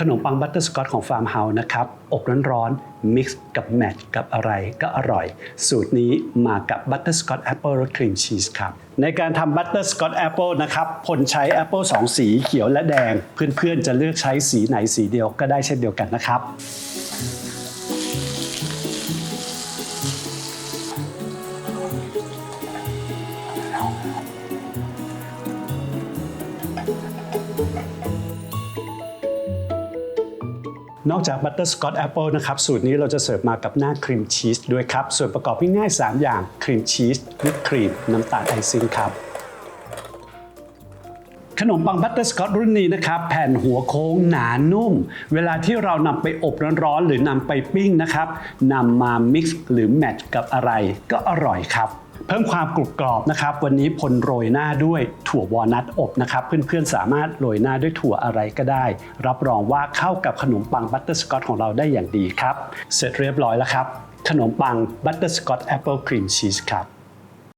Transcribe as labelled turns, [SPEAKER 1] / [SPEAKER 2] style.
[SPEAKER 1] ขนมปังบัตเตอร์สกอตของฟาร์มเฮาส์นะครับอบร้อนๆมิกซ์กับแมทกับอะไรก็อร่อย สูตรนี้มากับบัตเตอร์สกอตแอปเปิลรสครีมชีสครับ ในการทำบัตเตอร์สกอตแอปเปิลนะครับพลใช้แอปเปิลสองสีเขียวและแดง เพื่อนๆจะเลือกใช้สีไหนสีเดียวก็ได้เช่นเดียวกันนะครับ นอกจากบัตเตอร์สกอตแอปเปิลนะครับสูตรนี้เราจะเสิร์ฟมากับหน้าครีมชีสด้วยครับ ส่วนประกอบง่ายๆ3อย่างครีมชีสวิปครีมน้ำตาลไอซิ่งครับขนมปังบัตเตอร์สกอตรุ่นนี้นะครับ แผ่นหัวโค้งหนานุ่ม เวลาที่เรานำไปอบร้อนๆหรือนำไปปิ้งนะครับนำมามิกซ์หรือแมทกับอะไรก็อร่อยครับ เพิ่มความกรุบกรอบนะครับ วันนี้พลโรยหน้าด้วยถั่ววอลนัทอบนะครับ เพื่อนๆสามารถโรยหน้าด้วยถั่วอะไรก็ได้ รับรองว่าเข้ากับขนมปังบัตเตอร์สกอตของเราได้อย่างดีครับ เสร็จเรียบร้อยแล้วครับ ขนมปังบัตเตอร์สกอตแอปเปิลครีมชีสครับ